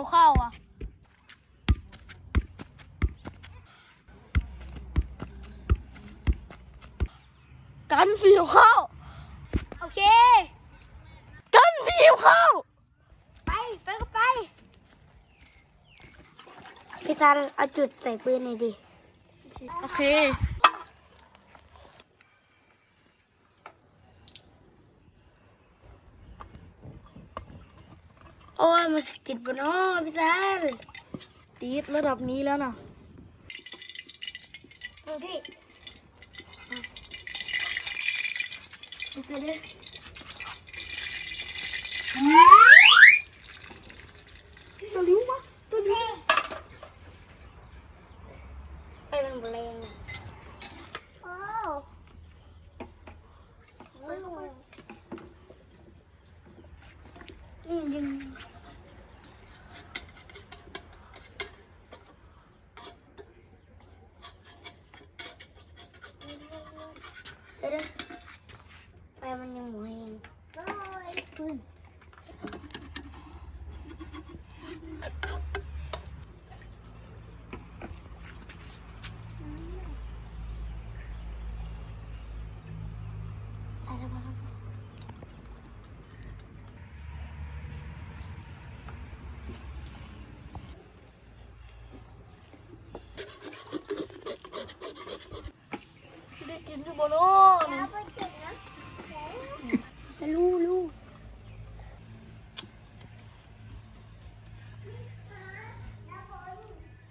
วข้าวอะ กันหิวข้าว โอเค กันหิวข้าว ไปไปก็ไป พี่ซันเอาจุดใส่ปืนหน่อยดิ โอเค โอ้ยมันติดบนน้อพี่ซันตีดระดับนี้แล้วนะดูดิดูสิดิตัวลิ้ววะตัวลิ้วไปมันแรงโอ้อืมยิง เดี๋ยว ๆไปมันยังหมุนเองปืนอะไรบ้าง ได้กินทุกบนนอน จะรู้รู้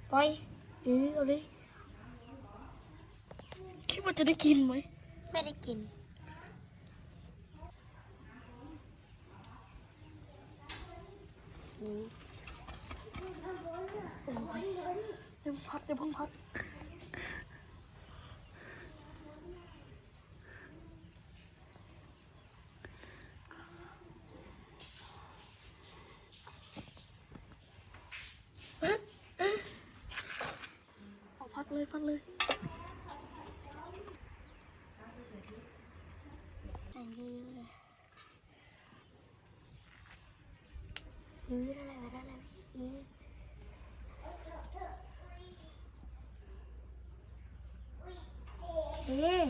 ไปเออเอาเลย คิดว่าจะได้กินไหม ไม่ได้กินเดี๋ยวพัดเดี๋ยวเพิ่งพัดเอาพัดเลยพัดเลย ใส่เยอะๆเลยเออได้แล้วได้แล้วเออเอ๊ะ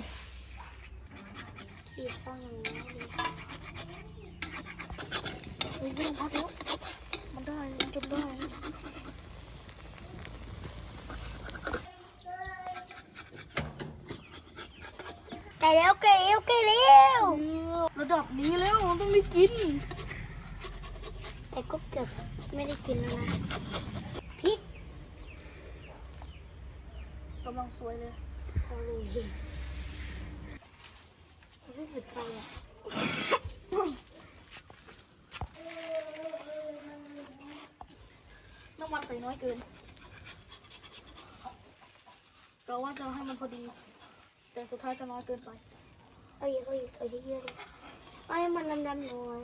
ขีดต้องอย่างนี้ดิ เฮ้ยไม่ต้องพัด แล้วมันได้มันจนได้ไก่แล้วไก่แล้วไก่แล้วระดับนี้แล้วมันต้องได้กินแต่ก็เกือบไม่ได้กินแล้วนะพริกกำลังสวยเลยซาลูเห็นไม่เห็นไฟอะน้ำมันใส่น้อยเกินเราว่าจะให้มันพอดี แต่สุดท้ายจะน้อยเกินไปเอาอีกเอาอีกเอาเยอะๆเลยเอาให้มันดำๆหน่อย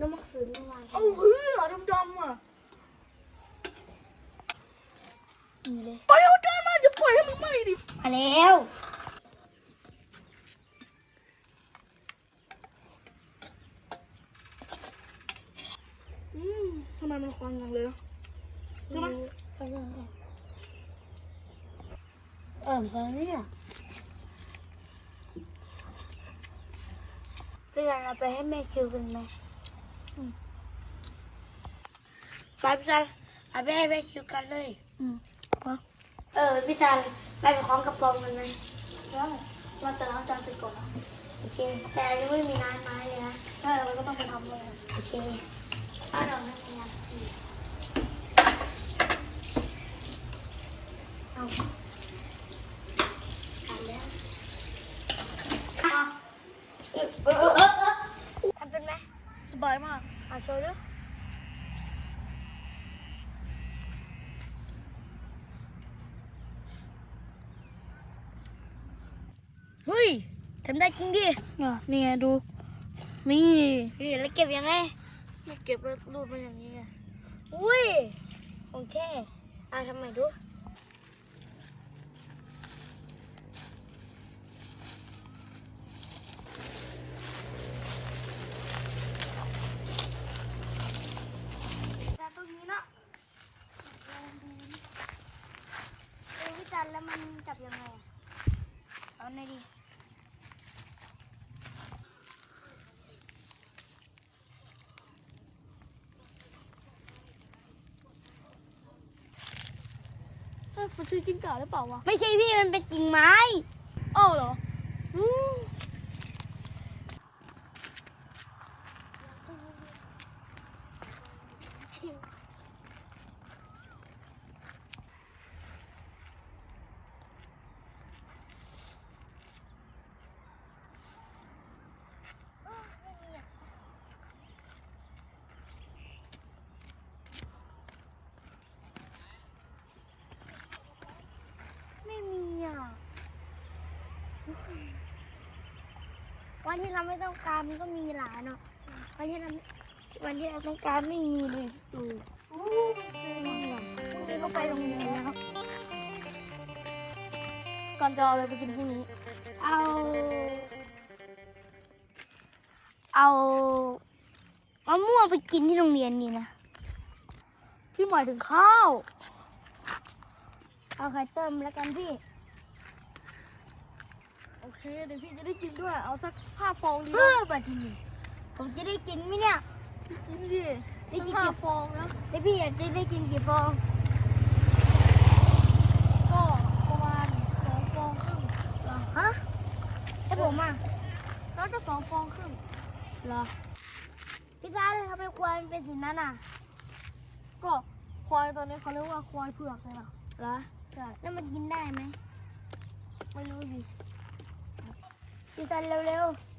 น้ำมักสืนเมื่อวานเอาเฮ้ยดำๆอะดีเลยไปเอาจานมาอย่าปล่อยให้มันไหม้ดิมาแล้วอืมทำไมมันควันจังเลยอะใช่ไหมใช่ใช่ใช่ เออใช่เนี่ยพี่กันเราไปให้แม่คิวกันไหมไปพี่ซันเอาไปให้แม่คิวกันเลยอืมมาเออพี่ซันไปไปคล้องกระโปรงกันไหมได้เราจะล้างจานเสร็จก่อนนะโอเค แต่อันนี้ไม่มีน้ำไม้เลยนะใช่เราก็ต้องไปทำเลยโอเคเอาดอกให้มีน้ำทีเอาทำแล้วอะเออเออเออเออทำเป็นไหม สบายมากเอาโชว์ดูเฮ้ยทำได้จริงดิอะนี่ไงดู นี่นี่แล้วเก็บยังไงไม่เก็บแล้วรูดมาอย่างนี้ไงอุ้ย โอเค อะทำไมดูับยังไงเอาหน่อยมันคือกิ้งก่าหรือเปล่าวะ ไม่ใช่พี่มันเป็นกิ่งไม้ อ้าเหรอ วันที่เราไม่ต้องการมันก็มีหลายเนาะวันที่เราวันที่เราต้องการไม่มีเลยดูพรุ่งนี้ก็ไปโรงเรียนแล้วก่อนจะเอาอะไรไปกินพรุ่งนี้ เอา เอามะม่วงไปกินที่โรงเรียนนี่นะพี่หมายถึงข้าว เอาไข่ต้มแล้วกันพี่ โอเคเดี๋ยวพี่จะได้กินด้วย เอาสักห้าฟองดีเพื่อบัดนี้ผมจะได้กินไหมเนี่ย กินดิได้กินห้ากี่ฟองนะแล้วพี่อยากจะได้กินกี่ฟอง ก็ประมาณสองฟองครึ่งฮะแล้วผมอะแล้วจะสองฟองครึ่งเหรอพี่ตาทำไมควายมันเป็นสีนั้นอะ ก็ควายตัวนี้เขาเรียกว่าควายเผือกเลยนะเหรอใช่แล้วมันกินได้ไหมไม่รู้ดิ พี่ตาเร็วๆ